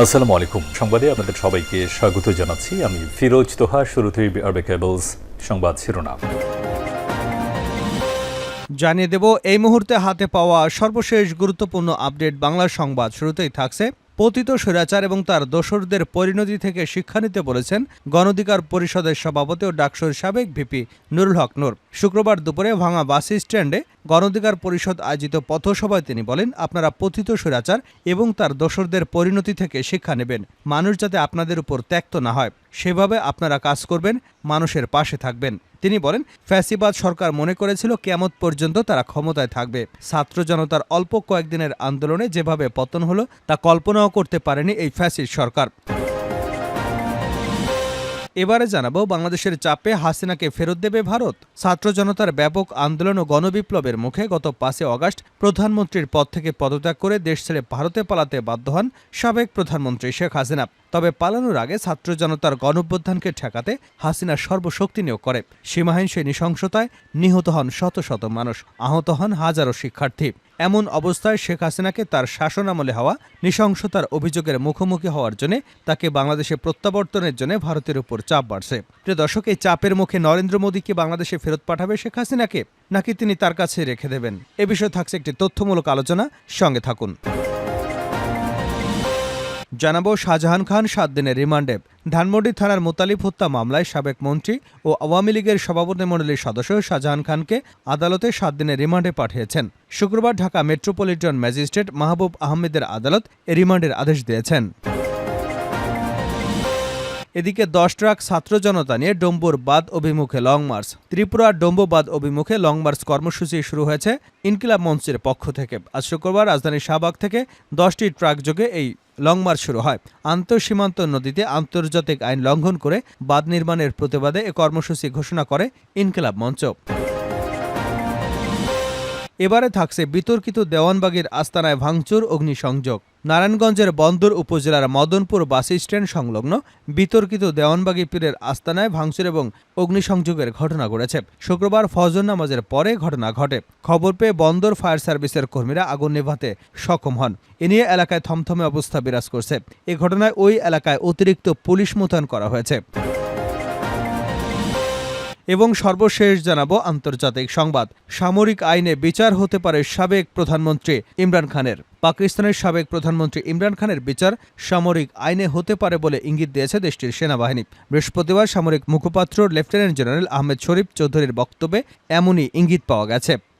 আসসালামু আলাইকুম। সংবাদে আপনাদের সবাইকে স্বাগত জানাচ্ছি। আমি ফিরোজ তোহা, শুরুতেই আরবে কেবলস সংবাদ শিরোনাম। জানিয়ে দেব, এই মুহূর্তে হাতে পাওয়া সর্বশেষ গুরুত্বপূর্ণ আপডেট বাংলা সংবাদ শুরুতেই থাকছে। পতিত স্বৈরাচার এবং তার দোসরদের পরিণতি থেকে শিক্ষা নিতে বলেছেন গণধিকার পরিষদের সভাপতি ও ডাকসুর সাবেক ভিপি নুরুল হক নূর। শুক্রবার দুপুরে ভাঙা বাস স্ট্যান্ডে গণধিকার পরিষদ আয়োজিত পথসভায় তিনি বলেন, আপনারা পতিত স্বৈরাচার এবং তার দোসরদের পরিণতি থেকে শিক্ষা নেবেন। মানুষ যাতে আপনাদের উপর ত্যক্ত না হয়, সেভাবে আপনারা কাজ করবেন, মানুষের পাশে থাকবেন। তিনি বলেন, ফ্যাসিবাদ সরকার মনে করেছিল কেমত পর্যন্ত তারা ক্ষমতায় থাকবে। ছাত্র জনতার অল্প কয়েকদিনের আন্দোলনে যেভাবে পতন হলো, তা কল্পনাও করতে পারেনি এই ফ্যাসির সরকার। এবারে জানাব, বাংলাদেশের চাপে হাসিনাকে ফেরত দেবে ভারত। ছাত্র জনতার ব্যাপক আন্দোলন ও গণবিপ্লবের মুখে গত পাঁচই অগাস্ট প্রধানমন্ত্রীর পদ থেকে পদত্যাগ করে দেশ ছেড়ে ভারতে পালাতে বাধ্য হন সাবেক প্রধানমন্ত্রী শেখ হাসিনা। তবে পালানোর আগে ছাত্র জনতার গণঅভ্যুত্থানকে ঠেকাতে হাসিনা সর্বশক্তি নিয়োগ করে। সীমাহীন সেই নৃশংসতায় নিহত হন শত শত মানুষ, আহত হন হাজারো শিক্ষার্থী। এমন অবস্থায় শেখ হাসিনাকে তার শাসনামলে হওয়া, নৃশংসতার অভিযোগের মুখোমুখি হওয়ার জন্য তাকে বাংলাদেশে প্রত্যাবর্তনের জন্য ভারতের উপর চাপ বাড়ছে। প্রিয় দর্শক, এই চাপের মুখে নরেন্দ্র মোদী কি বাংলাদেশে ফেরত পাঠাবে শেখ হাসিনাকে? নাকি তিনি তার কাছে রেখে দেবেন? এ বিষয়ে থাকছে একটি তথ্যমূলক আলোচনা। সঙ্গে থাকুন। জানাব শাহজাহান খান সাত দিনের রিমান্ডে। ধানমন্ডি থানার মোতালিব হত্যা মামলায় সাবেক মন্ত্রী ও আওয়ামী লীগের সভাপতি মণ্ডলীর সদস্য শাহজাহান খানকে আদালতে সাত দিনের রিমান্ডে পাঠিয়েছেন। শুক্রবার ঢাকা মেট্রোপলিটন ম্যাজিস্ট্রেট মাহবুব আহমেদের আদালত এ রিমান্ডের আদেশ দিয়েছেন। এদিকে দশ ট্রাক ছাত্র জনতা নিয়ে ডম্বুর বাদ অভিমুখে লং মার্চ। ত্রিপুরার ডম্বুবাদ অভিমুখে লং মার্চ কর্মসূচি শুরু হয়েছে ইনকিলাব মঞ্চের পক্ষ থেকে। আজ শুক্রবার রাজধানীর শাহবাগ থেকে দশটি ট্রাক যোগে এই লং মার্চ শুরু হয়। আন্তঃসীমান্ত নদীতে আন্তর্জাতিক আইন লঙ্ঘন করে বাঁধ নির্মাণের প্রতিবাদে এ কর্মসূচি ঘোষণা করে ইনকিলাব মঞ্চ। এবারে থাকছে বিতর্কিত দেওয়ানবাগের আস্তানায় ভাঙচুর, অগ্নিসংযোগ। নারায়ণগঞ্জের বন্দর উপজেলার মদনপুর বাস স্ট্যান্ড সংলগ্ন বিতর্কিত দেওয়ানবাগী পীরের আস্তানায় ভাঙচুর এবং অগ্নিসংযোগের ঘটনা ঘটেছে। শুক্রবার ফজর নামাজের পরে ঘটনা ঘটে। খবর পেয়ে বন্দর ফায়ার সার্ভিসের কর্মীরা আগুন নেভাতে সক্ষম হন। এ নিয়ে এলাকায় থমথমে অবস্থা বিরাজ করছে। এ ঘটনায় ওই এলাকায় অতিরিক্ত পুলিশ মোতায়েন করা হয়েছে। এবং সর্বশেষ জানাব আন্তর্জাতিক সংবাদ। সামরিক আইনে বিচার হতে পারে সাবেক প্রধানমন্ত্রী ইমরান খানের। পাকিস্তানের সাবেক প্রধানমন্ত্রী ইমরান খানের বিচার সামরিক আইনে হতে পারে বলে ইঙ্গিত দিয়েছে দেশটির সেনাবাহিনী। বৃহস্পতিবার সামরিক মুখপাত্র লেফটেন্যান্ট জেনারেল আহমেদ শরীফ চৌধুরীর বক্তব্যে এমনই ইঙ্গিত পাওয়া গেছে।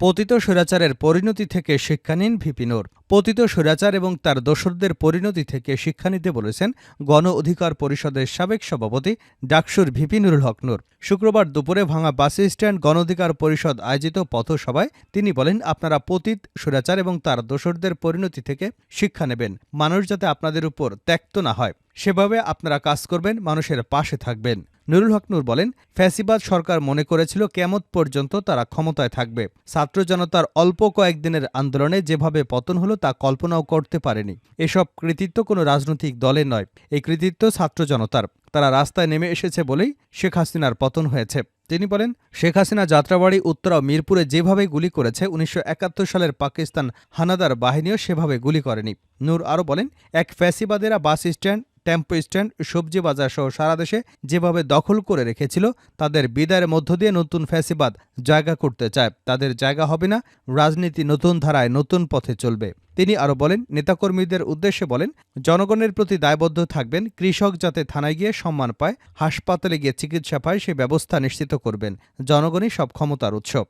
পতিত স্বৈরাচারের পরিণতি থেকে শিক্ষা নিন ভিপিনোর। পতিত স্বৈরাচার এবং তার দোসরদের পরিণতি থেকে শিক্ষা নিতে বলেছেন গণ অধিকার পরিষদের সাবেক সভাপতি ডাকসুর ভিপি নুরুল হক নূর। শুক্রবার দুপুরে ভাঙা বাস স্ট্যান্ড গণ অধিকার পরিষদ আয়োজিত পথসভায় তিনি বলেন, আপনারা পতিত স্বৈরাচার এবং তার দোসরদের পরিণতি থেকে শিক্ষা নেবেন। মানুষ যাতে আপনাদের উপর ত্যক্ত না হয়, সেভাবে আপনারা কাজ করবেন, মানুষের পাশে থাকবেন। নুরুল হক নূর বলেন, ফ্যাসিবাদ সরকার মনে করেছিল কেমত পর্যন্ত তারা ক্ষমতায় থাকবে। ছাত্র জনতার অল্প কয়েকদিনের আন্দোলনে যেভাবে পতন হলো তা কল্পনাও করতে পারেনি। এসব কৃতিত্ব কোনো রাজনৈতিক দলের নয়, এই কৃতিত্ব ছাত্র জনতার। তারা রাস্তায় নেমে এসেছে বলেই শেখ হাসিনার পতন হয়েছে। তিনি বলেন, শেখ হাসিনা যাত্রাবাড়ি, উত্তরা ও মিরপুরে যেভাবে গুলি করেছে, উনিশশো একাত্তর সালের পাকিস্তান হানাদার বাহিনীও সেভাবে গুলি করেনি। নূর আরও বলেন, এক ফ্যাসিবাদেরা বাস স্ট্যান্ড টেম্পো স্ট্যান্ড সবজি বাজার সহ সারা দেশে যেভাবে দখল করে রেখেছিল, তাদের বিদায়ের মধ্য দিয়ে নতুন ফ্যাসিবাদ জায়গা করতে চায়। তাদের জায়গা হবে না, রাজনীতি নতুন ধারায় নতুন পথে চলবে। তিনি আরও বলেন, নেতাকর্মীদের উদ্দেশ্যে বলেন, জনগণের প্রতি দায়বদ্ধ থাকবেন, কৃষক যাতে থানায় গিয়ে সম্মান পায়, হাসপাতালে গিয়ে চিকিৎসা পায়, সে ব্যবস্থা নিশ্চিত করবেন। জনগণই সব ক্ষমতার উৎসব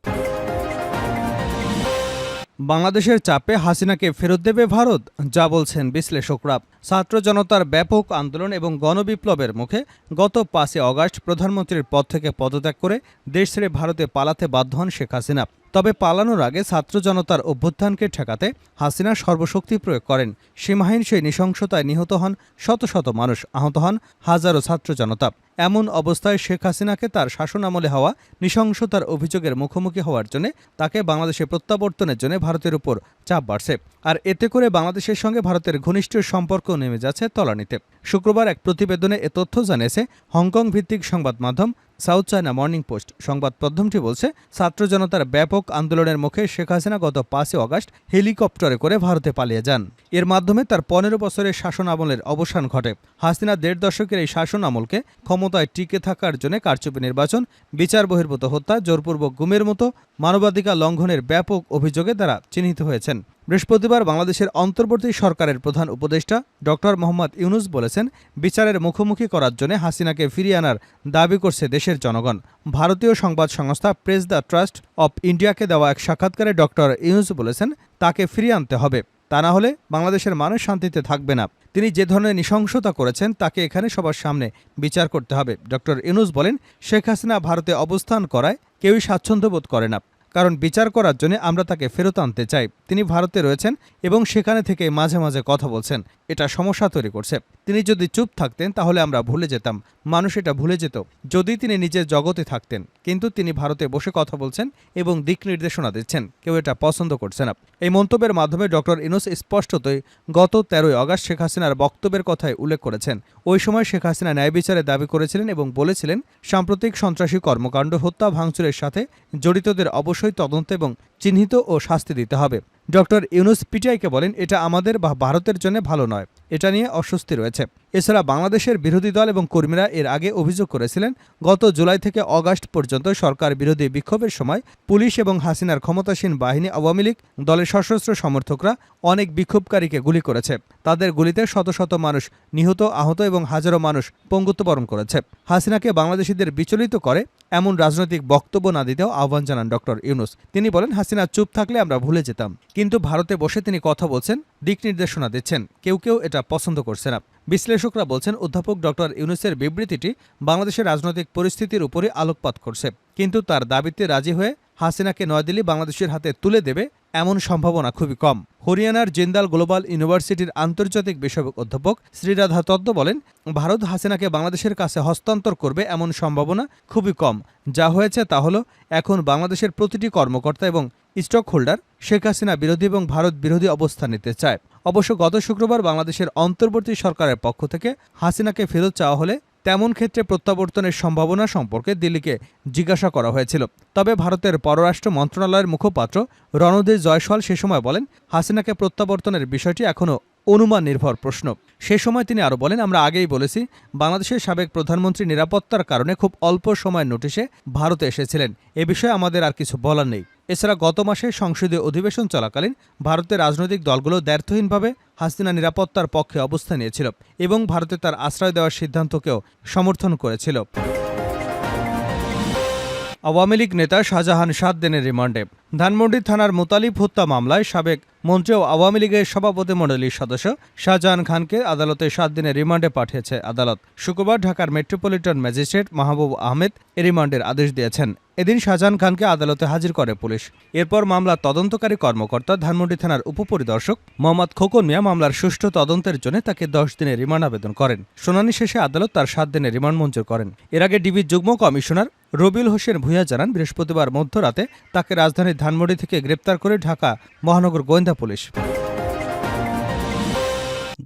বাংলাদেশের চাপে হাসিনাকে ফেরত দেবে ভারত, যা বলছেন বিশ্লেষকরা। ছাত্র জনতার ব্যাপক আন্দোলন এবং গণবিপ্লবের মুখে গত পাঁচে অগাস্ট প্রধানমন্ত্রীর পদ থেকে পদত্যাগ করে দেশ ছেড়ে ভারতে পালাতে বাধ্য হন শেখ হাসিনা। তবে পালানোর আগে ছাত্র জনতার অভ্যুত্থানকে ঠেকাতে হাসিনা সর্বশক্তি প্রয়োগ করেন। সীমাহীন সেই নৃশংসতায় নিহত হন শত শত মানুষ, আহত হন হাজারো ছাত্র জনতা। এমন অবস্থায় শেখ হাসিনাকে তার শাসন আমলে হওয়া নৃশংসতার অভিযোগের মুখোমুখি হওয়ার জন্য তাকে বাংলাদেশে প্রত্যাবর্তনের জন্য ভারতের উপর চাপ বাড়ছে। আর এতে করে বাংলাদেশের সঙ্গে ভারতের ঘনিষ্ঠ সম্পর্ক নেমে যাচ্ছে তলানিতে। শুক্রবার এক প্রতিবেদনে এ তথ্য জানিয়েছে, হংকং ভিত্তিক সংবাদ মাধ্যম সাউথ চায়না মর্নিং পোস্ট সংবাদ মাধ্যমটি বলছে, ছাত্র জনতার ব্যাপক আন্দোলনের মুখে শেখ হাসিনা গত পাঁচই অগাস্ট হেলিকপ্টারে করে ভারতে পালিয়ে যান। এর মাধ্যমে তার পনেরো বছরের শাসন আমলের অবসান ঘটে। হাসিনা দেড় দশকের এই শাসন আমলকে ক্ষমতায় টিকে থাকার জন্য কারচুপি নির্বাচন, বিচার বহির্ভূত হত্যা, জোরপূর্বক গুমের মতো মানবাধিকার লঙ্ঘনের ব্যাপক অভিযোগে তারা চিহ্নিত হয়েছেন। বৃহস্পতিবার বাংলাদেশের অন্তর্বর্তী সরকারের প্রধান উপদেষ্টা ডক্টর মোহাম্মদ ইউনুস বলেছেন, বিচারের মুখোমুখি করার জন্য হাসিনাকে ফিরিয়ে আনার দাবি করছে দেশের জনগণ। ভারতীয় সংবাদ সংস্থা প্রেস দ্য ট্রাস্ট অব ইন্ডিয়াকে দেওয়া এক সাক্ষাৎকারে ডক্টর ইউনুস বলেছেন, তাকে ফিরিয়ে আনতে হবে। তা না হলে বাংলাদেশের মানুষ শান্তিতে থাকবে না। তিনি যে ধরনের নৃশংসতা করেছেন, তাকে এখানে সবার সামনে বিচার করতে হবে। ডক্টর ইউনুস বলেন, শেখ হাসিনা ভারতে অবস্থান করায় কেউই স্বাচ্ছন্দ্য বোধ করে না। কারণ বিচার করার জন্য আমরা তাকে ফেরত আনতে চাই। তিনি ভারতে রয়েছেন এবং সেখানে থেকে মাঝে মাঝে কথা বলছেন। এটা সমস্যা তৈরি করছে। তিনি যদি চুপ থাকতেন তাহলে আমরা ভুলে যেতাম। মানুষ এটা ভুলে যেত যদি তিনি নিজের জগতে থাকতেন। কিন্তু তিনি ভারতে বসে কথা বলছেন এবং দিক নির্দেশনা দিচ্ছেন। কেউ এটা পছন্দ করছে না। এই মন্তব্যের মাধ্যমে ডক্টর ইনুস স্পষ্টতই গত তেরোই অগাস্ট শেখ হাসিনার বক্তব্যের কথায় উল্লেখ করেছেন। ওই সময় শেখ হাসিনা ন্যায় বিচারে দাবি করেছিলেন এবং বলেছিলেন, সাম্প্রতিক সন্ত্রাসী কর্মকাণ্ড, হত্যা, ভাঙচুরের সাথে জড়িতদের অবশ্যই তদন্ত এবং চিহ্নিত ও শাস্তি দিতে হবে। ডক্টর ইউনুস পিটিআইকে বলেন, এটা আমাদের বা ভারতের জন্য ভালো নয়। এটা নিয়ে অস্বস্তি রয়েছে। এছাড়া বাংলাদেশের বিরোধী দল এবং কর্মীরা এর আগে অভিযোগ করেছিলেন, গত জুলাই থেকে অগাস্ট পর্যন্ত সরকার বিরোধী বিক্ষোভের সময় পুলিশ এবং হাসিনার ক্ষমতাসীন বাহিনী আওয়ামী লীগ দলের সশস্ত্র সমর্থকরা অনেক বিক্ষোভকারীকে গুলি করেছে। তাদের গুলিতে শত শত মানুষ নিহত, আহত এবং হাজারো মানুষ পঙ্গুত্ববরণ করেছে। হাসিনাকে বাংলাদেশিদের বিচলিত করে এমন রাজনৈতিক বক্তব্য না দিতেও আহ্বান জানান ডক্টর ইউনুস। তিনি বলেন, হাসিনা চুপ থাকলে আমরা ভুলে যেতাম। কিন্তু ভারতে বসে তিনি কথা বলছেন, দিক নির্দেশনা দিচ্ছেন। কেউ কেউ এটা পছন্দ করছে না। বিশ্লেষকরা বলছেন, অধ্যাপক ডক্টর ইউনুসের বিবৃতিটি বাংলাদেশের রাজনৈতিক পরিস্থিতির উপরে আলোকপাত করছে। কিন্তু তার দাবিতে রাজি হয়ে হাসিনাকে নয়াদিল্লি বাংলাদেশের হাতে তুলে দেবে এমন সম্ভাবনা খুবই কম। হরিয়ানার জিন্দাল গ্লোবাল ইউনিভার্সিটির আন্তর্জাতিক বিষয়ক অধ্যাপক শ্রীরাধা তত্ত্ব বলেন, ভারত হাসিনাকে বাংলাদেশের কাছে হস্তান্তর করবে এমন সম্ভাবনা খুবই কম। যা হয়েছে তা হল, এখন বাংলাদেশের প্রতিটি কর্মকর্তা এবং স্টক হোল্ডার শেখ হাসিনা বিরোধী এবং ভারত বিরোধী অবস্থান নিতে চায়। অবশ্য গত শুক্রবার বাংলাদেশের অন্তর্বর্তী সরকারের পক্ষ থেকে হাসিনাকে ফেরত চাওয়া হলে তেমন ক্ষেত্রে প্রত্যাবর্তনের সম্ভাবনা সম্পর্কে দিল্লিকে জিজ্ঞাসা করা হয়েছিল। তবে ভারতের পররাষ্ট্র মন্ত্রণালয়ের মুখপাত্র রণদীপ জয়সওয়াল সে সময় বলেন, হাসিনাকে প্রত্যাবর্তনের বিষয়টি এখনও অনুমান নির্ভর প্রশ্ন। সে সময় তিনি আরও বলেন, আমরা আগেই বলেছি, বাংলাদেশের সাবেক প্রধানমন্ত্রী নিরাপত্তার কারণে খুব অল্প সময়ের নোটিশে ভারতে এসেছিলেন। এ বিষয়ে আমাদের আর কিছু বলার নেই। এছাড়া গত মাসে সংসদীয় অধিবেশন চলাকালীন ভারতের রাজনৈতিক দলগুলো দ্ব্যর্থহীনভাবে হাসিনা নিরাপত্তার পক্ষে অবস্থান নিয়েছিল এবং ভারতে তার আশ্রয় দেওয়ার সিদ্ধান্তকেও সমর্থন করেছিল। আওয়ামী লীগ নেতা শাহজাহান সাত দিনের রিমান্ডে। ধানমন্ডি থানার মোতালিব হত্যা মামলায় সাবেক মন্ত্রী ও আওয়ামী লীগের সভাপতি মণ্ডলীর সদস্য শাহজাহান খানকে আদালতে সাত দিনের রিমান্ডে পাঠিয়েছে আদালত। শুক্রবার ঢাকার মেট্রোপলিটন ম্যাজিস্ট্রেট মাহবুব আহমেদ এ রিমান্ডের আদেশ দিয়েছেন। এদিন শাহজাহান খানকে আদালতে হাজির করে পুলিশ। এরপর মামলার তদন্তকারী কর্মকর্তা ধানমন্ডি থানার উপপরিদর্শক মোহাম্মদ খোকন মিয়া মামলার সুষ্ঠু তদন্তের জন্য তাকে দশ দিনের রিমান্ড আবেদন করেন। শুনানি শেষে আদালত তার সাত দিনের রিমান্ড মঞ্জুর করেন। এর আগে ডিবির যুগ্ম কমিশনার রবিউল হোসেন ভূঁইয়া জানান, বৃহস্পতিবার মধ্যরাতে তাকে রাজধানীর ধানমন্ডি থেকে গ্রেপ্তার করে ঢাকা মহানগর গোয়েন্দা পুলিশ।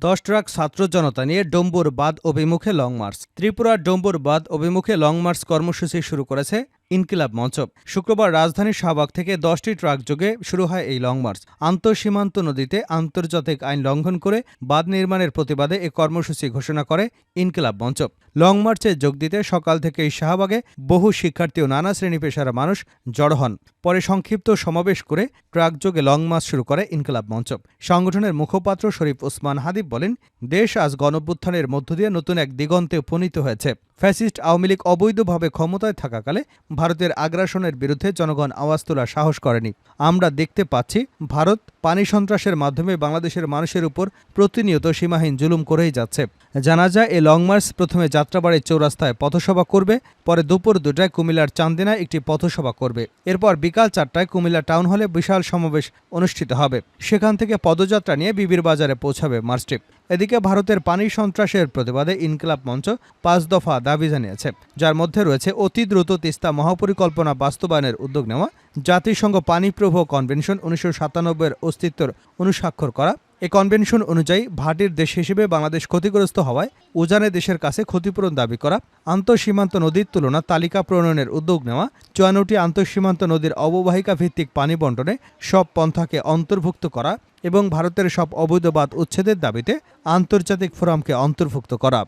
দশ ট্রাক ছাত্র জনতা নিয়ে ডম্বুর বাদ অভিমুখে লং মার্চ। ত্রিপুরার ডম্বুর বাদ অভিমুখে লং মার্চ কর্মসূচি শুরু করেছে ইনকিলাব মঞ্চ শুক্রবার রাজধানীর শাহবাগ থেকে দশটি ট্রাক যোগে শুরু হয় এই লং মার্চ। আন্তঃসীমান্ত নদীতে আন্তর্জাতিক আইন লঙ্ঘন করে বাঁধ নির্মাণের প্রতিবাদে এ কর্মসূচি ঘোষণা করে ইনকিলাব মঞ্চ লং মার্চে যোগ দিতে সকাল থেকে এই শাহবাগে বহু শিক্ষার্থী ও নানা শ্রেণি পেশার মানুষ জড়ো হন। পরে সংক্ষিপ্ত সমাবেশ করে ট্রাক যোগে লং মার্চ শুরু করে ইনকিলাব মঞ্চ সংগঠনের মুখপাত্র শরীফ ওসমান হাদিব বলেন, দেশ আজ গণভ্যুত্থানের মধ্য দিয়ে নতুন এক দিগন্তে উপনীত হয়েছে। ফ্যাসিস্ট আওয়ামী লীগ অবৈধভাবে ক্ষমতায় থাকাকালে ভারতের আগ্রাসনের বিরুদ্ধে জনগণ আওয়াজ তোলার সাহস করেনি। আমরা দেখতে পাচ্ছি, ভারত পানি সন্ত্রাসের মাধ্যমে বাংলাদেশের মানুষের উপর প্রতিনিয়ত সীমাহীন জুলুম করেই যাচ্ছে। জানা যায় এই লং মার্চ প্রথমে যাত্রাবাড়ির চৌরাস্তায় পথসভা করবে, পরে দুপুর দুটায় কুমিল্লার চান্দিনায় একটি পথসভা করবে। এরপর বিকাল চারটায় কুমিল্লা টাউন হলে বিশাল সমাবেশ অনুষ্ঠিত হবে। সেখান থেকে পদযাত্রা নিয়ে বিবির বাজারে পৌঁছাবে মার্চটি। এদিকে ভারতের পানি সন্ত্রাসের প্রতিবাদে ইনকিলাব মঞ্চ পাঁচ দফা দাবি জানিয়েছে। যার মধ্যে রয়েছে অতি দ্রুত তিস্তা মহাপরিকল্পনা বাস্তবায়নের উদ্যোগ নেওয়া জাতিসংঘ পানি প্রবাহ কনভেনশন উনিশশো সাতানব্বইয়ের অস্তিত্বর অনুস্বাক্ষর করা। এ কনভেনশন অনুযায়ী ভাটির দেশ হিসেবে বাংলাদেশ ক্ষতিগ্রস্ত হওয়ায় উজানে দেশের কাছে ক্ষতিপূরণ দাবি করা, আন্তঃসীমান্ত নদীর তুলনা তালিকা প্রণয়নের উদ্যোগ নেওয়া, চুয়ান্নটি আন্তঃসীমান্ত নদীর অববাহিকা ভিত্তিক পানি বন্টনে সব পন্থাকে অন্তর্ভুক্ত করা এবং ভারতের সব অবৈধবাদ উচ্ছেদের দাবিতে আন্তর্জাতিক ফোরামকে অন্তর্ভুক্ত করা।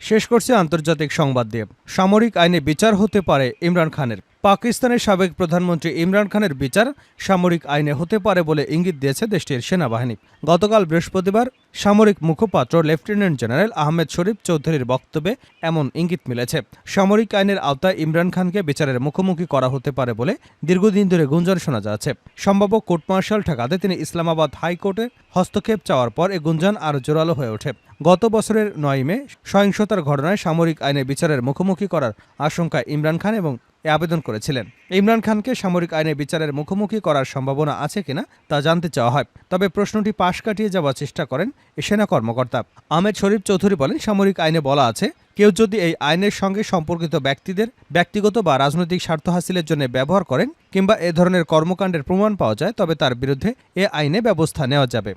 শেষ করছে আন্তর্জাতিক সংবাদ দিয়ে। সামরিক আইনে বিচার হতে পারে ইমরান খানের। পাকিস্তানের সাবেক প্রধানমন্ত্রী ইমরান খানের বিচার সামরিক আইনে হতে পারে বলে ইঙ্গিত দিয়েছে দেশটির সেনাবাহিনী। গতকাল বৃহস্পতিবার সামরিক মুখপাত্র লেফটেন্যান্ট জেনারেল আহমেদ শরীফ চৌধুরীর বক্তব্যে এমন ইঙ্গিত মিলেছে। সামরিক আইনের আওতায় ইমরান খানকে বিচারের মুখোমুখি করা হতে পারে বলে দীর্ঘদিন ধরে গুঞ্জন শোনা যাচ্ছে। সম্ভাব্য কোর্ট মার্শাল ঠেকাতে তিনি ইসলামাবাদ হাইকোর্টে হস্তক্ষেপ চাওয়ার পর এ গুঞ্জন আরও জোরালো হয়ে ওঠে। গত বছরের নয় মে সহিংসতার ঘটনায় সামরিক আইনে বিচারের মুখোমুখি করার আশঙ্কা ইমরান খান এবং এ আবেদন করেছিলেন। ইমরান খানকে সামরিক আইনে বিচারের মুখোমুখি করার সম্ভাবনা আছে কিনা তা জানতে চাওয়া হয়। তবে প্রশ্নটি পাশ কাটিয়ে যাওয়ার চেষ্টা করেন সেনা কর্মকর্তা। আহমেদ শরীফ চৌধুরী বলেন, সামরিক আইনে বলা আছে, কেউ যদি এই আইনের সঙ্গে সম্পর্কিত ব্যক্তিদের ব্যক্তিগত বা রাজনৈতিক স্বার্থ হাসিলের জন্য ব্যবহার করেন কিংবা এ ধরনের কর্মকাণ্ডের প্রমাণ পাওয়া যায়, তবে তার বিরুদ্ধে এ আইনে ব্যবস্থা নেওয়া যাবে।